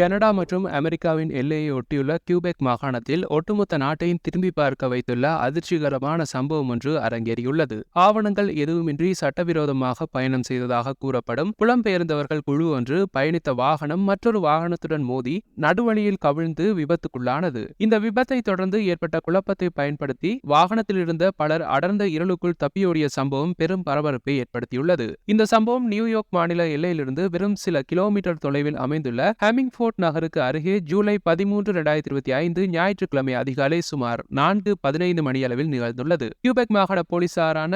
Canada மற்றும் அமெரிக்காவின் எல்லையை ஒட்டியுள்ள கியூபெக் மாகாணத்தில் ஒட்டுமொத்த நாட்டையும் திரும்பி பார்க்க வைத்துள்ள அதிர்ச்சிகரமான சம்பவம் ஒன்று அரங்கேறியுள்ளது. ஆவணங்கள் எதுவுமின்றி சட்டவிரோதமாக பயணம் செய்ததாக கூறப்படும் புலம்பெயர்ந்தவர்கள் குழு ஒன்று பயணித்த வாகனம் மற்றொரு வாகனத்துடன் மோதி நடுவழியில் கவிழ்ந்து விபத்துக்குள்ளானது. இந்த விபத்தை தொடர்ந்து ஏற்பட்ட குழப்பத்தை பயன்படுத்தி வாகனத்தில் இருந்த பலர் அடர்ந்த இருளுக்குள் தப்பியோடிய சம்பவம் பெரும் பரபரப்பை ஏற்படுத்தியுள்ளது. இந்த சம்பவம் நியூயார்க் மாநில எல்லையிலிருந்து வெறும் சில கிலோமீட்டர் தொலைவில் அமைந்துள்ள ஹெமிங்ஃபோர்ட் நகருக்கு அருகே ஜூலை பதிமூன்று இரண்டாயிரத்தி இருபத்தி ஐந்து ஞாயிற்றுக்கிழமை அதிகாலை சுமார் நான்கு பதினைந்து மணியளவில் நிகழ்ந்துள்ளது. கியூபெக் மாகாண போலீசாரான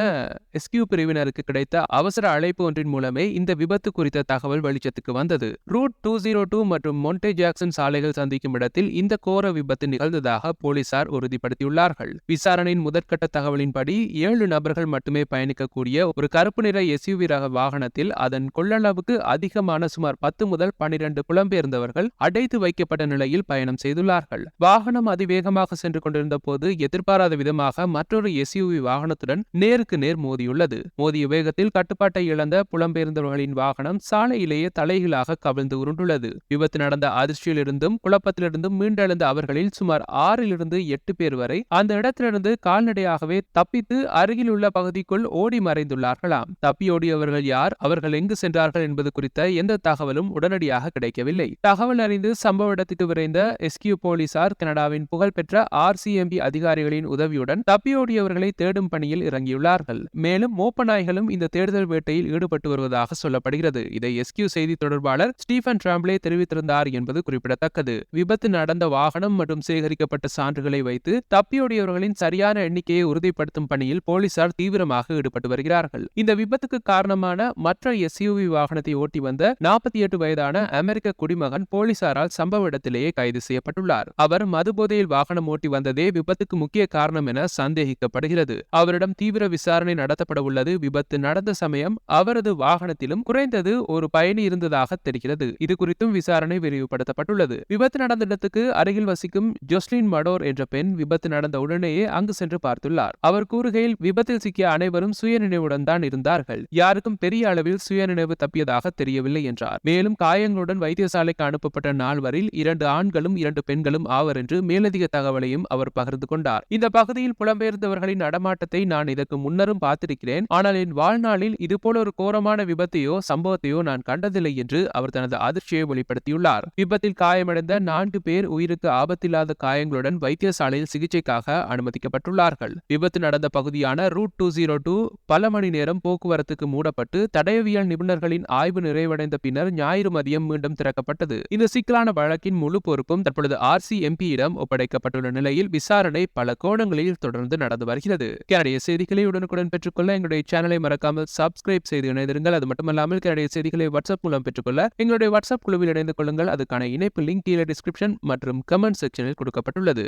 எஸ்கியூ பிரிவினருக்கு கிடைத்த அவசர அழைப்பு ஒன்றின் மூலமே இந்த விபத்து குறித்த தகவல் வெளிச்சத்துக்கு வந்தது. ரூட் டூ ஜீரோ டூ மற்றும் மொன்டே ஜாக்சன் சாலைகள் சந்திக்கும் இடத்தில் இந்த கோர விபத்து நிகழ்ந்ததாக போலீசார் உறுதிப்படுத்தியுள்ளார்கள். விசாரணையின் முதற்கட்ட தகவலின்படி ஏழு நபர்கள் மட்டுமே பயணிக்கக்கூடிய ஒரு கருப்பு நிற எஸ்யூவி ரக வாகனத்தில் அதன் கொள்ளளவுக்கு அதிகமான சுமார் பத்து முதல் பனிரெண்டு புலம்பெயர்ந்தவர்கள் அடைத்து வைக்கப்பட்ட நிலையில் பயணம் செய்துள்ளார்கள். வாகனம் அதிவேகமாக சென்று கொண்டிருந்த போது எதிர்பாராத விதமாக மற்றொரு எஸ்யூவி வாகனத்துடன் நேருக்கு நேர் மோதியுள்ளது. மோதிய வேகத்தில் கட்டுப்பாட்டை இழந்த புலம்பெயர்ந்தவர்களின் வாகனம் சாலையிலேயே தலைகீழாக கவிழ்ந்து உருண்டுள்ளது. விபத்து நடந்த அதிர்ச்சியிலிருந்தும் குழப்பத்திலிருந்தும் மீண்டெழுந்த அவர்களில் சுமார் ஆறிலிருந்து எட்டு பேர் வரை அந்த இடத்திலிருந்து கால்நடையாகவே தப்பித்து அருகில் உள்ள பகுதிக்குள் ஓடி மறைந்துள்ளார்களாம். தப்பியோடியவர்கள் யார்? அவர்கள் எங்கு சென்றார்கள் என்பது குறித்த எந்த தகவலும் உடனடியாக கிடைக்கவில்லை. தகவல் அறிந்து சம்பவ இடத்துக்கு விரைந்த எஸ்கியூ போலீசார் கனடாவின் புகழ்பெற்ற ஆர்சிஎம்பி அதிகாரிகளின் உதவியுடன் தப்பியோடியவர்களை தேடும் பணியில் இறங்கியுள்ளார்கள். மேலும் மோப்ப நாய்களும் இந்த தேடுதல் வேட்டையில் ஈடுபட்டு வருவதாக சொல்லப்படுகிறது. இதை எஸ்கியூ செய்தி தொடர்பாளர் ஸ்டீஃபன் டிராம்ப்ளே தெரிவித்திருந்தார் என்பது குறிப்பிடத்தக்கது. விபத்து நடந்த வாகனம் மற்றும் சேகரிக்கப்பட்ட சான்றுகளை வைத்து தப்பியோடியவர்களின் சரியான எண்ணிக்கையை உறுதிப்படுத்தும் பணியில் போலீசார் தீவிரமாக ஈடுபட்டு வருகிறார்கள். இந்த விபத்துக்கு காரணமான மற்ற எஸ்யூவி வாகனத்தை ஓட்டி வந்த நாற்பத்தி எட்டு வயதான அமெரிக்க குடிமகன் போலீசாரால் சம்பவ இடத்திலேயே கைது செய்யப்பட்டுள்ளார். அவர் மதுபோதையில் வாகனம் ஓட்டி வந்ததே விபத்துக்கு முக்கிய காரணம் என சந்தேகிக்கப்படுகிறது. அவரிடம் தீவிர விசாரணை நடத்தப்பட உள்ளது. விபத்து நடந்த சமயம் அவரது வாகனத்திலும் குறைந்தது ஒரு பயணி இருந்ததாக தெரிகிறது. இது குறித்தும் விசாரணை விரிவுபடுத்தப்பட்டுள்ளது. விபத்து நடந்த இடத்துக்கு அருகில் வசிக்கும் ஜொஸ்லின் மடோர் என்ற பெண் விபத்து நடந்த உடனேயே அங்கு சென்று பார்த்துள்ளார். அவர் கூறுகையில் விபத்தில் சிக்கிய அனைவரும் சுயநினைவுடன் தான் இருந்தார்கள். யாருக்கும் பெரிய அளவில் சுயநினைவு தப்பியதாக தெரியவில்லை என்றார். மேலும் காயங்களுடன் வைத்தியசாலைக்கு அனுப்பப்பட்ட நால்வரில் இரண்டு ஆண்களும் இரண்டு பெண்களும் ஆவர் என்று மேலதிக தகவலையும் அவர் பகிர்ந்து கொண்டார். இந்த பகுதியில் புலம்பெயர்ந்தவர்களின் நடமாட்டத்தை நான் இதற்கு முன்னரும் பார்த்திருக்கிறேன். ஆனால் என் வாழ்நாளில் இதுபோல ஒரு கோரமான விபத்தையோ சம்பவத்தையோ நான் கண்டதில்லை என்று அவர் தனது அதிர்ச்சியை வெளிப்படுத்தியுள்ளார். விபத்தில் காயமடைந்த நான்கு பேர் உயிருக்கு ஆபத்தில்லாத காயங்களுடன் வைத்தியசாலையில் சிகிச்சைக்காக அனுமதிக்கப்பட்டுள்ளார்கள். விபத்து நடந்த பகுதியான ரூட் டூ ஜீரோ டூ பல மணி நேரம் போக்குவரத்துக்கு மூடப்பட்டு தடயவியல் நிபுணர்களின் ஆய்வு நிறைவடைந்த பின்னர் ஞாயிறு மதியம் மீண்டும் திறக்கப்பட்டது. இந்த சிக்கலான வழக்கின் முழு பொறுப்பும் தற்பொழுது ஆர்சிஎம்பியிடம் ஒப்படைக்கப்பட்டுள்ள நிலையில் விசாரணை பல கோணங்களில் தொடர்ந்து நடந்து வருகிறது. கனடிய செய்திகளை உடனுக்குடன் பெற்றுக்கொள்ள எங்களுடைய சேனலை மறக்காமல் சப்ஸ்கிரைப் செய்து இணைந்திருங்கள். அது மட்டுமல்லாமல் கனடிய செய்திகளை வாட்ஸ்அப் மூலம் பெற்றுக்கொள்ள எங்களுடைய வாட்ஸ்அப் குழுவில் இணைந்து கொள்ளுங்கள். அதுக்கான இணைப்பு லிங்க் கீழே டிஸ்கிரிப்ஷன் மற்றும் கமெண்ட் செக்ஷனில் கொடுக்கப்பட்டுள்ளது.